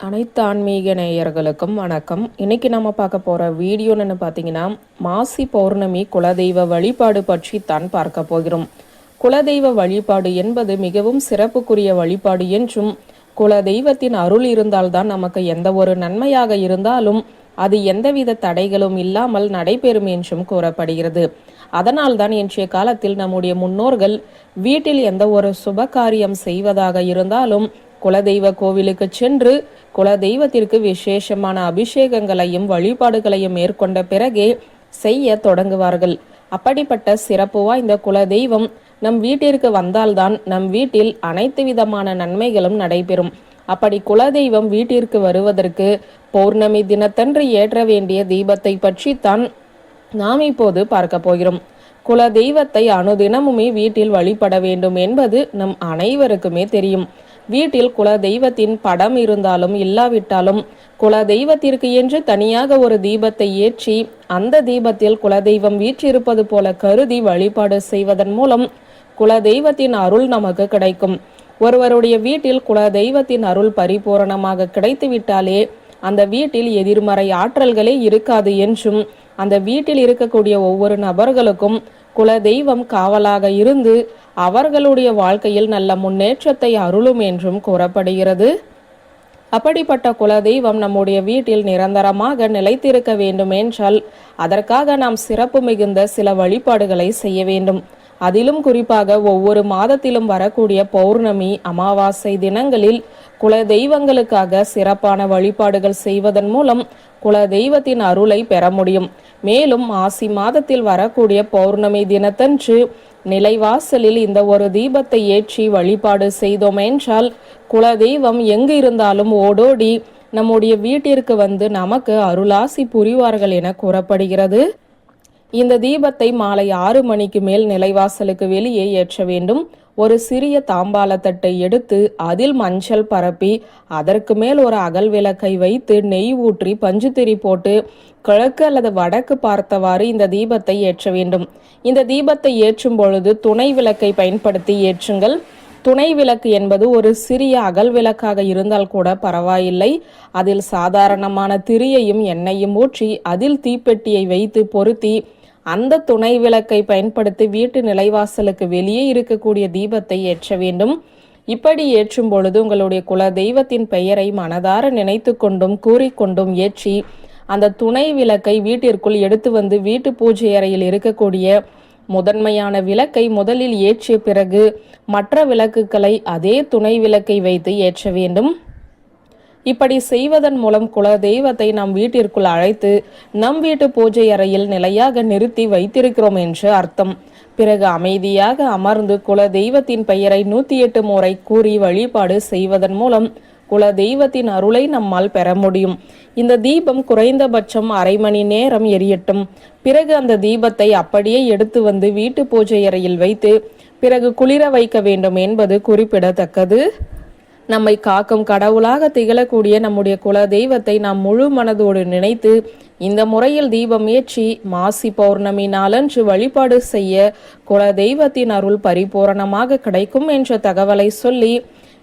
அனைத்து ஆன்மீக நேயர்களுக்கும் வணக்கம். இன்னைக்கு நம்ம பார்க்க போகிற வீடியோன்னு பார்த்தீங்கன்னா மாசி பௌர்ணமி குலதெய்வ வழிபாடு பற்றி தான் பார்க்க போகிறோம். குலதெய்வ வழிபாடு என்பது மிகவும் சிறப்புக்குரிய வழிபாடு என்றும் குலதெய்வத்தின் அருள் இருந்தால்தான் நமக்கு எந்த ஒரு நன்மையாக இருந்தாலும் அது எந்தவித தடைகளும் இல்லாமல் நடைபெறும் என்றும் கூறப்படுகிறது. அதனால்தான் இன்றைய காலத்தில் நம்முடைய முன்னோர்கள் வீட்டில் எந்த ஒரு சுப காரியம் செய்வதாக இருந்தாலும் குலதெய்வ கோவிலுக்கு சென்று குலதெய்வத்திற்கு விசேஷமான அபிஷேகங்களையும் வழிபாடுகளையும் மேற்கொண்ட பிறகே செய்ய தொடங்குவார்கள். அப்படிப்பட்ட சிறப்பு வாய்ந்த குலதெய்வம் நம் வீட்டிற்கு வந்தால்தான் நம் வீட்டில் அனைத்து விதமான நன்மைகளும் நடைபெறும். அப்படி குலதெய்வம் வீட்டிற்கு வருவதற்கு பௌர்ணமி தினத்தன்று ஏற்ற வேண்டிய தீபத்தை பற்றித்தான் நாம் இப்போது பார்க்க போகிறோம். குல தெய்வத்தை அனுதினமுமே வீட்டில் வழிபட வேண்டும் என்பது நம் அனைவருக்குமே தெரியும். வீட்டில் குல தெய்வத்தின் படம் இருந்தாலும் இல்லாவிட்டாலும் குல தெய்வத்திற்கு என்று தனியாக ஒரு தீபத்தை ஏற்றி அந்த தீபத்தில் குலதெய்வம் வீற்றிருப்பது போல கருதி வழிபாடு செய்வதன் மூலம் குல தெய்வத்தின் அருள் நமக்கு கிடைக்கும். ஒருவருடைய வீட்டில் குல தெய்வத்தின் அருள் பரிபூரணமாக கிடைத்துவிட்டாலே அந்த வீட்டில் எதிர்மறை ஆற்றல்களே இருக்காது என்றும் அந்த வீட்டில் இருக்கக்கூடிய ஒவ்வொரு நபர்களுக்கும் குல தெய்வம் காவலாக இருந்து அவர்களுடைய வாழ்க்கையில் நல்ல முன்னேற்றத்தை அருளும் என்றும் கூறப்படுகிறது. அப்படிப்பட்ட குலதெய்வம் நம்முடைய வீட்டில் நிரந்தரமாக நிலைத்திருக்க வேண்டும் என்றால் அதற்காக நாம் சிறப்பு மிகுந்த சில வழிபாடுகளை செய்ய வேண்டும். அதிலும் குறிப்பாக ஒவ்வொரு மாதத்திலும் வரக்கூடிய பௌர்ணமி அமாவாசை தினங்களில் குல தெய்வங்களுக்காக சிறப்பான வழிபாடுகள் செய்வதன் மூலம் குல தெய்வத்தின் அருளை பெற முடியும். மேலும் ஆசி மாதத்தில் வரக்கூடிய பௌர்ணமி தினத்தன்று நிலைவாசலில் இந்த ஒரு தீபத்தை ஏற்றி வழிபாடு செய்தோம் என்றால் குல தெய்வம் எங்கு இருந்தாலும் ஓடோடி நம்முடைய வீட்டிற்கு வந்து நமக்கு அருளாசி புரிவார்கள் என கூறப்படுகிறது. இந்த தீபத்தை மாலை ஆறு மணிக்கு மேல் நிலைவாசலுக்கு வெளியே ஏற்ற வேண்டும். ஒரு சிறிய தாம்பாளத்தட்டை எடுத்து அதில் மஞ்சள் பரப்பி அதற்கு மேல் ஒரு அகல் விளக்கை வைத்து நெய் ஊற்றி பஞ்சுத்திரி போட்டு கிழக்கு அல்லது வடக்கு பார்த்தவாறு இந்த தீபத்தை ஏற்ற வேண்டும். இந்த தீபத்தை ஏற்றும் பொழுது துணை விளக்கை பயன்படுத்தி ஏற்றுங்கள். துணை விளக்கு என்பது ஒரு சிறிய அகல் விளக்காக இருந்தால் கூட பரவாயில்லை. அதில் சாதாரணமான திரியையும் எண்ணெயும் ஊற்றி அதில் தீப்பெட்டியை வைத்து பொருத்தி அந்த துணை விளக்கை பயன்படுத்தி வீட்டு நிலைவாசலுக்கு வெளியே இருக்கக்கூடிய தீபத்தை ஏற்ற வேண்டும். இப்படி ஏற்றும் பொழுது உங்களுடைய குல தெய்வத்தின் பெயரை மனதார நினைத்து கொண்டும் கூறிக்கொண்டும் ஏற்றி அந்த துணை விளக்கை வீட்டிற்குள் எடுத்து வந்து வீட்டு பூஜை அறையில் இருக்கக்கூடிய முதன்மையான விளக்கை முதலில் ஏற்றிய பிறகு மற்ற விளக்குகளை அதே துணை விளக்கை வைத்து ஏற்ற வேண்டும். இப்படி செய்வதன் மூலம் குல தெய்வத்தை நம் வீட்டிற்குள் அழைத்து நம் வீட்டு பூஜை அறையில் நிலையாக நிறுத்தி வைத்திருக்கிறோம் என்று அர்த்தம். பிறகு அமைதியாக அமர்ந்து குல தெய்வத்தின் பெயரை நூத்தி எட்டு முறை கூறி வழிபாடு செய்வதன் மூலம் குல தெய்வத்தின் அருளை நம்மால் பெற முடியும். இந்த தீபம் குறைந்தபட்சம் அரை மணி நேரம் எரியட்டும். பிறகு அந்த தீபத்தை அப்படியே எடுத்து வந்து வீட்டு பூஜை அறையில் வைத்து பிறகு குளிர வைக்க வேண்டும் என்பது குறிப்பிடத்தக்கது. நம்மை காக்கும் கடவுளாக திகழக்கூடிய நம்முடைய குல தெய்வத்தை நாம் முழு மனதோடு நினைத்து இந்த முறையில் தீபம் ஏற்றி மாசி பௌர்ணமி நாளன்று வழிபாடு செய்ய குல தெய்வத்தின் அருள் பரிபூரணமாக கிடைக்கும் என்ற தகவலை சொல்லி